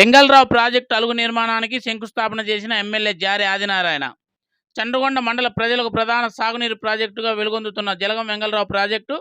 Vengala Rao project అలుగు నిర్మాణానికి శంకుస్థాపన చేసిన ఎమ్మెల్యే జారి ఆదినారాయణ. చండ్రగొండ మండల ప్రజలకు ప్రధాన సాగునీరు ప్రాజెక్టుగా వెలుగొందుతున్న జలగం వెంగళరావు ప్రాజెక్టు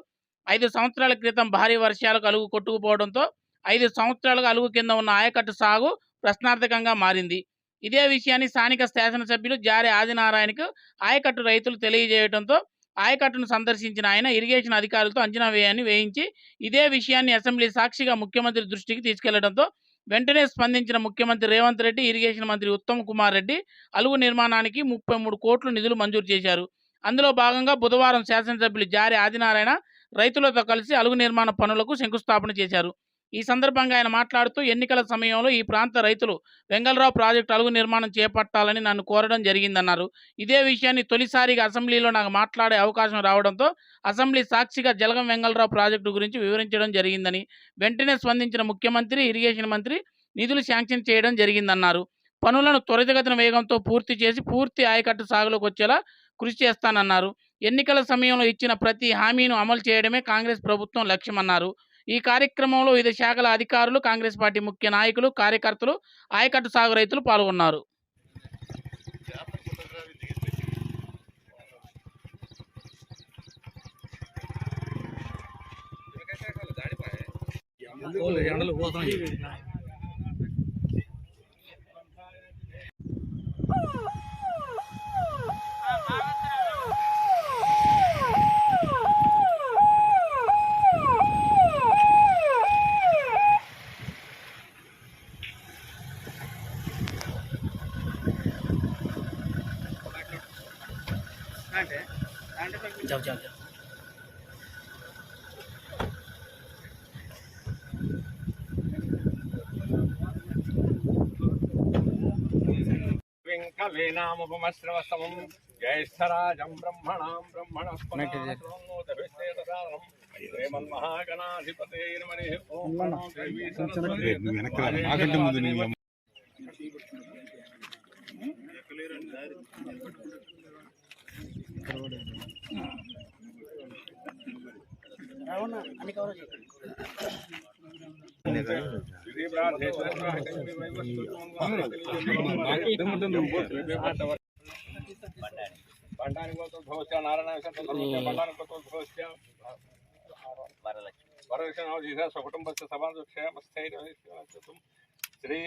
ఐదు సంవత్సరాల క్రితం భారీ వర్షాలకు అలుగు కొట్టుకుపోవడంతో ఐదు సంవత్సరాలుగా అలుగు కింద ఉన్న ఆయకట్టు సాగు ప్రశ్నార్థకంగా మారింది. ఇదే విషయాన్ని స్థానిక శాసనసభ్యులు జారి ఆదినారాయణకు ఆయకట్టు రైతులు తెలియజేయడంతో ఆయకట్టును సందర్శించిన ఆయన ఇరిగేషన్ అధికారులతో అంచనా వ్యయాన్ని వేయించి ఇదే విషయాన్ని అసెంబ్లీ సాక్షిగా ముఖ్యమంత్రి దృష్టికి తీసుకెళ్ళడంతో వెంటనే స్పందించిన ముఖ్యమంత్రి రేవంత్ రెడ్డి ఇరిగేషన్ మంత్రి ఉత్తమ్ కుమార్ రెడ్డి అలుగు నిర్మాణానికి ముప్పై మూడు కోట్లు నిధులు మంజూరు చేశారు. అందులో భాగంగా బుధవారం శాసనసభ్యులు జారి ఆదినారాయణ రైతులతో కలిసి అలుగు నిర్మాణ పనులకు శంకుస్థాపన చేశారు. ఈ సందర్భంగా ఆయన మాట్లాడుతూ ఎన్నికల సమయంలో ఈ ప్రాంత రైతులు వెంగళరావు ప్రాజెక్టు అలుగు నిర్మాణం చేపట్టాలని నన్ను కోరడం జరిగిందన్నారు. ఇదే విషయాన్ని తొలిసారిగా అసెంబ్లీలో నాకు మాట్లాడే అవకాశం రావడంతో అసెంబ్లీ సాక్షిగా జలగం వెంగళరావు ప్రాజెక్టు గురించి వివరించడం జరిగిందని వెంటనే స్పందించిన ముఖ్యమంత్రి ఇరిగేషన్ మంత్రి నిధులు శాంక్షన్ చేయడం జరిగిందన్నారు. పనులను త్వరితగతిన వేగంతో పూర్తి చేసి పూర్తి ఆయకట్టు సాగులోకి వచ్చేలా కృషి చేస్తానన్నారు. ఎన్నికల సమయంలో ఇచ్చిన ప్రతి హామీను అమలు చేయడమే కాంగ్రెస్ ప్రభుత్వం లక్ష్యమన్నారు. ఈ కార్యక్రమంలో వివిధ శాఖల అధికారులు కాంగ్రెస్ పార్టీ ముఖ్య నాయకులు కార్యకర్తలు ఆయకట్టు సాగు రైతులు పాల్గొన్నారు. ఎండలు పోతున్నాయి. जाओ जाओ जाओ వెంకవేనాముపమశ్రవస్తమం జ్యేష్ఠరాజం బ్రహ్మణాం బ్రహ్మణస్పరాన్నోదభిషేదసారం శ్రీమన్మహాగణాధిపతేర్మణి ఓం ప్రణో దేవీ సరస్వతి నాకంటే ముందు నువ్వు అమ్మ. స్వకుటుంబస్య సభాక్షేమస్థైర్యం శ్రీ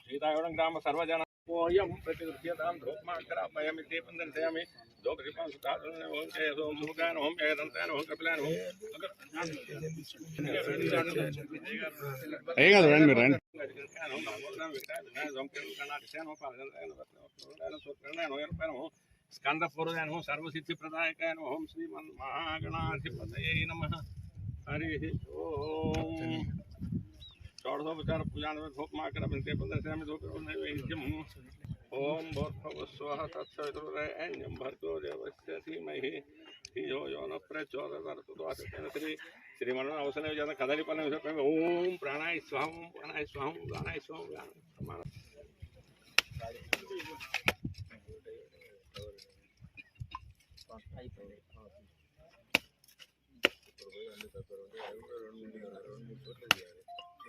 సీతాగౌడం గ్రామ సర్వజన सोऽयं प्रतिगृह्यतां धूपमाकरापयामि ते बन्धन्तयामि धूपदीपांसुतासोमुखानोहं जयदन्तानोहं कपिलानोहं स्कन्दपूर्वजानो सर्वसिद्धिप्रदायकानो అయ్యే కాదు రండి మీరు రండి స్కంద పూర్వజాను సర్వసిద్ధి ప్రదాయకాయ ఓం శ్రీమన్ మహాగణాధిపతయే నమ హరి ఓం షోడశోపచార పూజానోపమాకరమితే పందర్శయామి నైవేద్యం ఓం భూర్భువస్వః తత్సవితుర్వరేణ్యం భర్గో దేవస్య ధీమహి ధియో యో న ప్రచోదయాత్ శ్రీ శ్రీమన్ అవసరం చేత కదలి పని ఓం ప్రాణాయ స్వాహం ప్రాణాయ స్వాహం ప్రాణాయ స్వాహం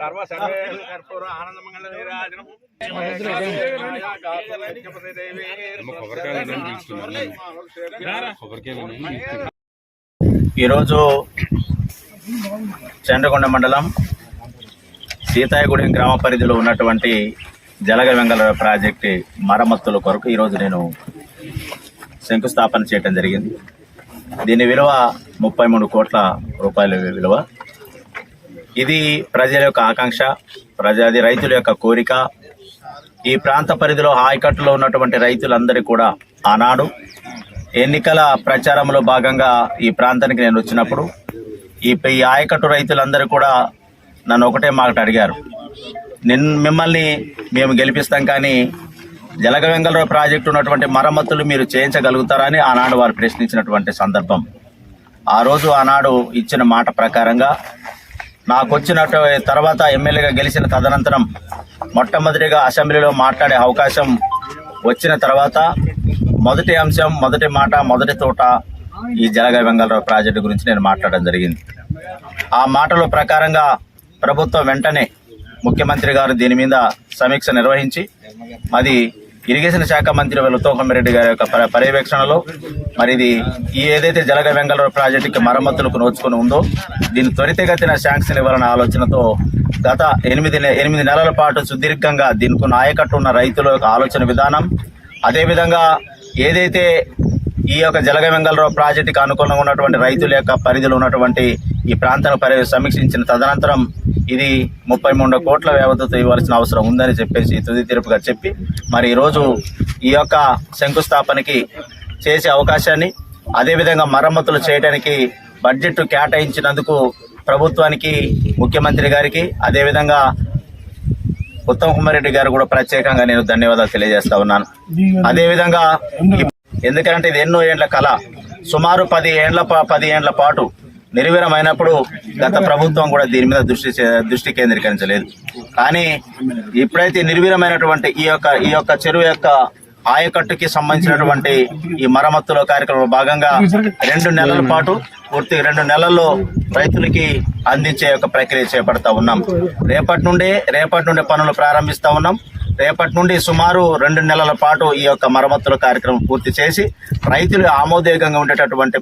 సర్వ సర్వే కర్పూర ఆనందమంగళ నీరాజనం ఈరోజు చంద్రకొండ మండలం సీతాయగూడెం గ్రామ పరిధిలో ఉన్నటువంటి జలగ వెంగళ ప్రాజెక్టు మరమ్మతుల కొరకు ఈరోజు నేను శంకుస్థాపన చేయడం జరిగింది. దీని విలువ ముప్పై మూడు కోట్ల రూపాయల విలువ. ఇది ప్రజల యొక్క ఆకాంక్ష ప్రజాది రైతుల యొక్క కోరిక. ఈ ప్రాంత పరిధిలో ఆయకట్టులో ఉన్నటువంటి రైతులందరికీ కూడా ఆనాడు ఎన్నికల ప్రచారంలో భాగంగా ఈ ప్రాంతానికి నేను వచ్చినప్పుడు ఈ ఈ ఆయకట్టు రైతులందరూ కూడా నన్ను ఒకటే మాట అడిగారు. నిన్ మిమ్మల్ని మేము గెలిపిస్తాం కానీ జలగ వెంగళరావు ప్రాజెక్టు ఉన్నటువంటి మరమ్మతులు మీరు చేయించగలుగుతారని ఆనాడు వారు ప్రశ్నించినటువంటి సందర్భం. ఆ రోజు ఆనాడు ఇచ్చిన మాట ప్రకారంగా నాకు వచ్చినట్టు తర్వాత ఎమ్మెల్యేగా గెలిచిన తదనంతరం మొట్టమొదటిగా అసెంబ్లీలో మాట్లాడే అవకాశం వచ్చిన తర్వాత మొదటి అంశం మొదటి మాట మొదటి తోట ఈ జలగ వెంగళరావు ప్రాజెక్టు గురించి నేను మాట్లాడడం జరిగింది. ఆ మాటల ప్రకారంగా ప్రభుత్వం వెంటనే ముఖ్యమంత్రి గారు దీని మీద సమీక్ష నిర్వహించి అది ఇరిగేషన్ శాఖ మంత్రి ఉత్తమరెడ్డి గారి యొక్క పర్యవేక్షణలో మరి ఇది ఈ ఏదైతే జలగ వెంగళరావు ప్రాజెక్టుకి మరమ్మతులకు నోచుకుని ఉందో దీన్ని త్వరితగతిన శాంక్షన్ ఇవ్వాలన్న ఆలోచనతో గత ఎనిమిది ఎనిమిది నెలల పాటు సుదీర్ఘంగా దీనికి నాయకట్టు ఉన్న రైతుల యొక్క ఆలోచన విధానం అదేవిధంగా ఏదైతే ఈ యొక్క జలగ వెంగళరావు ప్రాజెక్టుకి అనుకూలంగా ఉన్నటువంటి రైతుల యొక్క పరిధిలో ఉన్నటువంటి ఈ ప్రాంతాన్ని సమీక్షించిన తదనంతరం ఇది ముప్పై మూడు కోట్ల వ్యవధితో ఇవ్వాల్సిన అవసరం ఉందని చెప్పేసి తుది తీర్పుగా చెప్పి మరి ఈరోజు ఈ యొక్క శంకుస్థాపనకి చేసే అవకాశాన్ని అదేవిధంగా మరమ్మతులు చేయడానికి బడ్జెట్ కేటాయించినందుకు ప్రభుత్వానికి ముఖ్యమంత్రి గారికి అదేవిధంగా ఉత్తమ్ కుమార్ రెడ్డి గారు కూడా ప్రత్యేకంగా నేను ధన్యవాదాలు తెలియజేస్తా ఉన్నాను. అదేవిధంగా ఎందుకంటే ఇది ఎన్నో ఏండ్ల కళ. సుమారు పది ఏండ్ల పది ఏండ్ల పాటు నిర్వీరమైనప్పుడు గత ప్రభుత్వం కూడా దీని మీద దృష్టి చే- దృష్టి కేంద్రీకరించలేదు. కానీ ఇప్పుడైతే నిర్వీరమైనటువంటి ఈ యొక్క ఈ యొక్క చెరువు యొక్క ఆయకట్టుకి సంబంధించినటువంటి ఈ మరమ్మతుల కార్యక్రమంలో భాగంగా రెండు నెలల పాటు పూర్తి రెండు నెలల్లో రైతులకి అందించే ఒక ప్రక్రియ చేపడతా ఉన్నాం. రేపటి నుండే రేపటి నుండి పనులు ప్రారంభిస్తా ఉన్నాం. రేపటి నుండి సుమారు రెండు నెలల పాటు ఈ యొక్క మరమ్మతుల కార్యక్రమం పూర్తి చేసి రైతులు ఆమోదయోగంగా ఉండేటటువంటి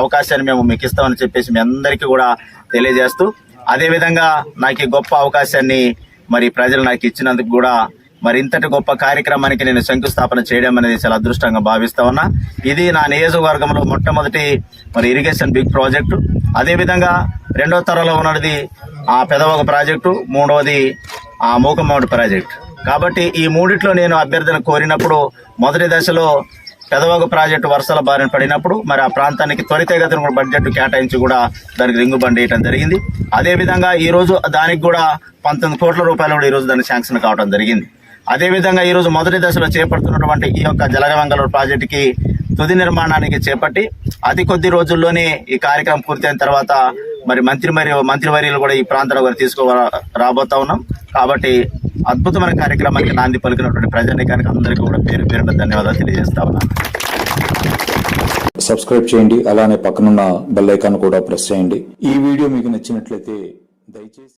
అవకాశాన్ని మేము మీకు ఇస్తామని చెప్పేసి మీ అందరికీ కూడా తెలియజేస్తూ అదేవిధంగా నాకు ఈ గొప్ప అవకాశాన్ని మరి ప్రజలు నాకు ఇచ్చినందుకు కూడా మరి ఇంతటి గొప్ప కార్యక్రమానికి నేను శంకుస్థాపన చేయడం అనేది చాలా అదృష్టంగా భావిస్తా ఉన్నా. ఇది నా నియోజకవర్గంలో మొట్టమొదటి మరి ఇరిగేషన్ బిగ్ ప్రాజెక్టు. అదేవిధంగా రెండో తరంలో ఉన్నది ఆ పెదవక ప్రాజెక్టు మూడవది ఆ మూకమ్మడి ప్రాజెక్టు. కాబట్టి ఈ మూడిట్లో నేను అభ్యర్థన కోరినప్పుడు మొదటి దశలో పెదవగ ప్రాజెక్టు వరుసల బారిన పడినప్పుడు మరి ఆ ప్రాంతానికి త్వరితగతిన కూడా బడ్జెట్ కేటాయించి కూడా దానికి రింగు బండి వేయడం జరిగింది. అదేవిధంగా ఈరోజు దానికి కూడా పంతొమ్మిది కోట్ల రూపాయలు కూడా ఈ రోజు శాంక్షన్ కావడం జరిగింది. అదేవిధంగా ఈరోజు మొదటి దశలో చేపడుతున్నటువంటి ఈ యొక్క జలగమంగళూరు ప్రాజెక్టుకి తుది నిర్మాణానికి చేపట్టి అతి కొద్ది రోజుల్లోనే ఈ కార్యక్రమం పూర్తయిన తర్వాత మరి మంత్రి మరియు మంత్రివర్యులు కూడా ఈ ప్రాంతంలో కూడా తీసుకో రాబోతా ఉన్నాం. కాబట్టి అద్భుతమైన కార్యక్రమానికి నాంది పలికినటువంటి ప్రజానికానికి అందరికీ కూడా పేరు పేరున ధన్యవాదాలు తెలియజేస్తా ఉన్నాను. సబ్స్క్రైబ్ చేయండి అలానే పక్కనున్న బెల్ ఐకాన్ కూడా ప్రెస్ చేయండి. ఈ వీడియో మీకు నచ్చినట్లయితే దయచేసి